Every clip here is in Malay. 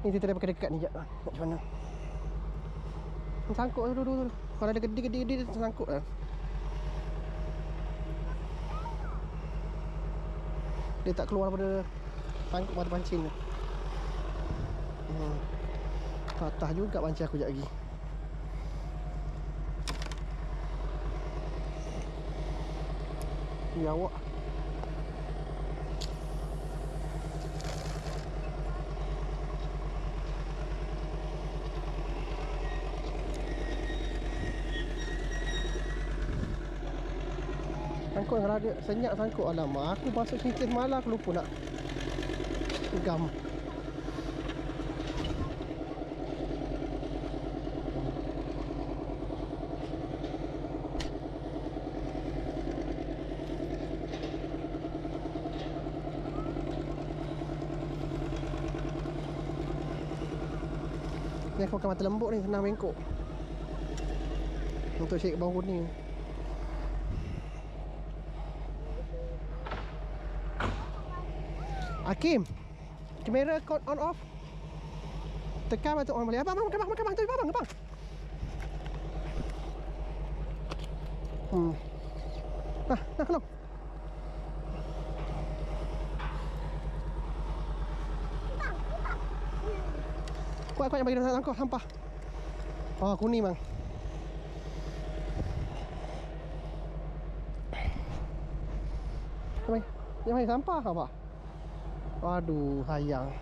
Ni kita dah pakai dekat ni jap. Macam mana? Sangkut dulu dulu. dulu. Kalau ada gede-gede sangkut lah. Dia tak keluar daripada sangkut mata pancing tu. Hmm. Patah juga pancing aku sekejap lagi. Ya awak. Sangkut kalau ada senyap sangkut. Alamak aku masuk cincin semalam aku lupa nak Gam. Ni aku pakai mata lembut ni senang bengkok. Untuk shake bawah kuning Hakim Kamera on, on off. Tekan batu on boleh? Abang, abang, makan, makan, makan, tu, abang, abang. Hmm. Nah, nah, kenapa? Kuat, kuat yang bagi dalam langkau, sampah. Oh, kuning bang. Yang bagi sampah apa? Waduh, sayang.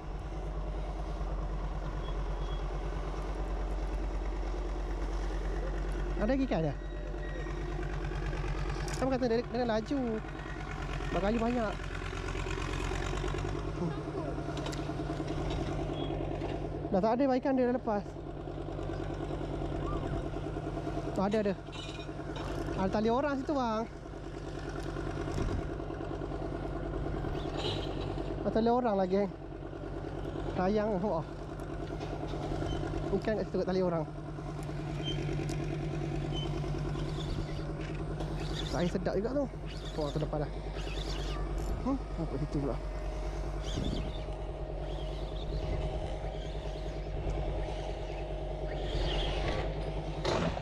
Ada lagi kan ada? Kamu kata dia, dia laju. Bakayu banyak. Hmm. Dah tak ada ikan dia dah lepas. Oh, ada ada. Ada tali orang situ bang. Atau ada orang lagi Sayang oh. Ikan kat situ kat tali orang. Air sedap juga tu. Oh tu depan dah Hmm, apa situ pula.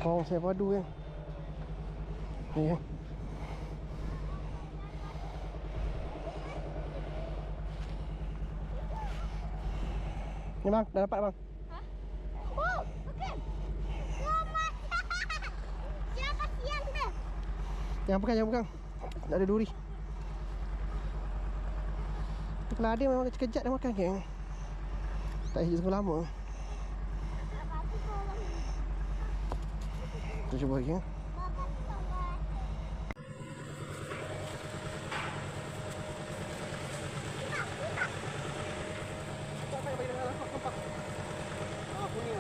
Oh, saya padu kan Ni kan Ni bang, dah dapat bang Oh, okey. Selamat. Siapa siang dah? Jangan pegang, jangan pegang Tak ada duri Kalau ada memang sekejap dah makan geng Tak hidup sungguh lama. Kita cuba lagi ya Bapa tolong. Apa yang bagi dengan langsung nampak Ah, kuning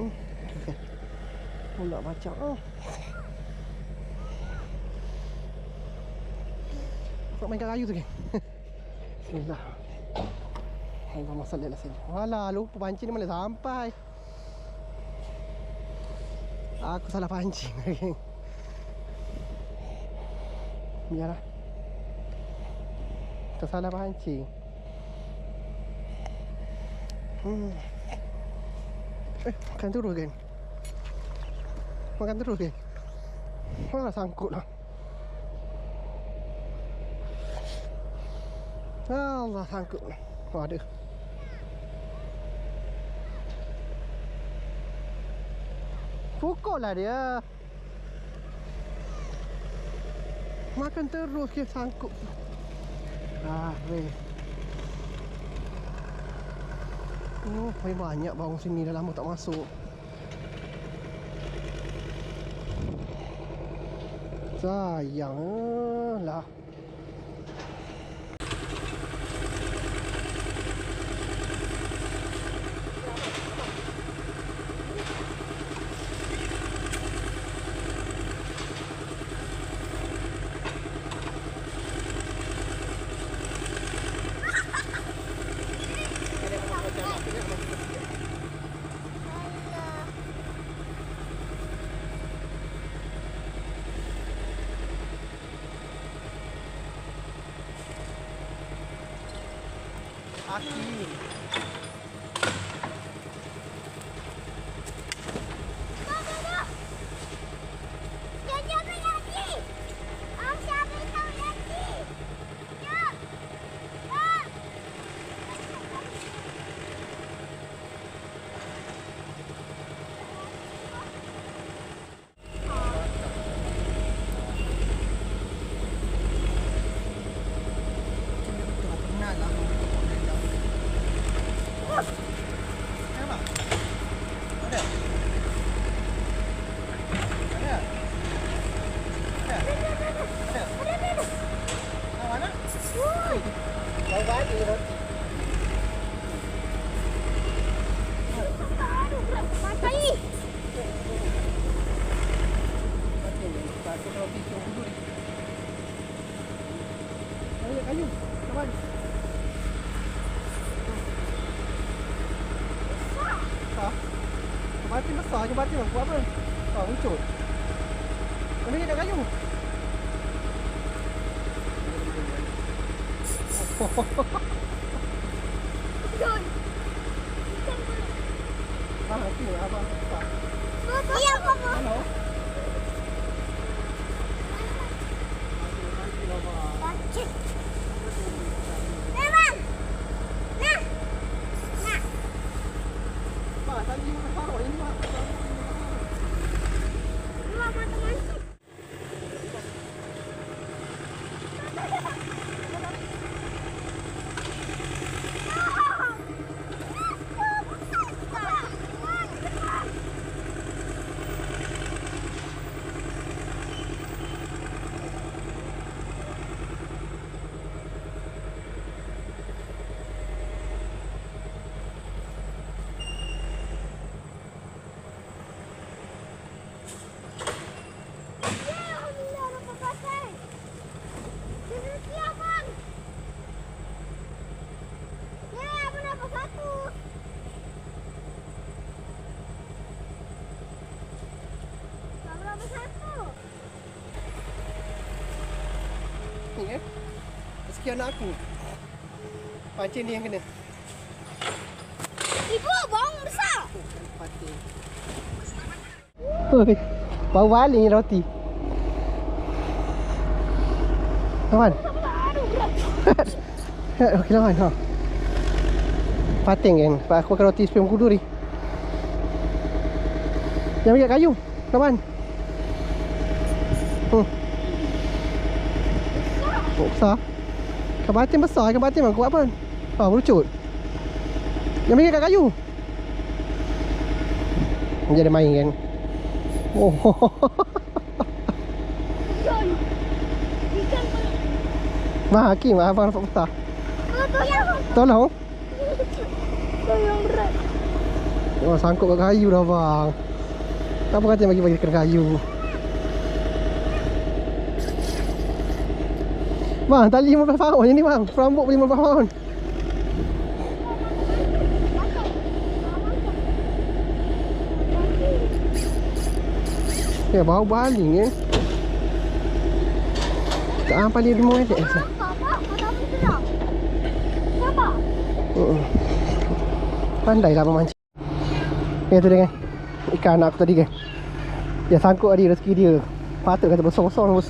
Okey. Pula macam ah. Nak main kayu tu ke? Bismillah. Allah masalah lah sini. Alah, lupa pancing ni mana sampai. Aku salah pancing lagi. Biarlah. Tersalah pancing. Hmm. Eh, makan terus kan? Makan terus kan? Mana sangkut lah. Allah sangkut lah. Oh, ada. Pukul lah dia. Makan terus dia sangkut. Ah, weh. Oh, paling banyak bawang sini dah lama tak masuk. Sayang lah. পাখি Kayu, kayu. Kawan. Ha? Batin besar je batin buat apa? Ha, ucut. Kena ni kat kayu. John. Ha, tu abang. Ha. Ya, Papa. Hello. Bacik. Memang. Nah. Nah. Ha, tadi mana tahu ini mah. Dua mata mancing. Alhamdulillah dapat pasal. Rezeki abang. Ya, abang dapat satu. Abang dapat satu. Ni eh. Rezeki anak aku. Pancing ni yang kena. Ibu, abang besar. Pancing. Oi. Bau balik ni roti. Kawan. Okey lawan ha. Pating kan. Pak aku akan roti sepuluh kudu ni. Jangan ambil kayu. Lawan. Hmm. Oh, besar. Kabatin besar. Kabatin memang kuat apa? Ha, merucut. Jangan ambil kat kayu. Dia ada main kan. Oh. Pun. Mah Hakim, abang dapat besar. Oh. Tolong. Tu yang berat. Oh, sangkut kat kayu dah bang. Kenapa kata bagi bagi kena kayu? Bang, tali 15 pound je ni bang. Rambut pun 15 pound. Ya, bau baling eh. Tak apa dia demo terang. Siapa? Uh-uh. Pandai lah memancing. Ya tu dia kan. Ikan anak aku tadi kan. Dia sangkut tadi rezeki dia. Patut kata besar-besar besar.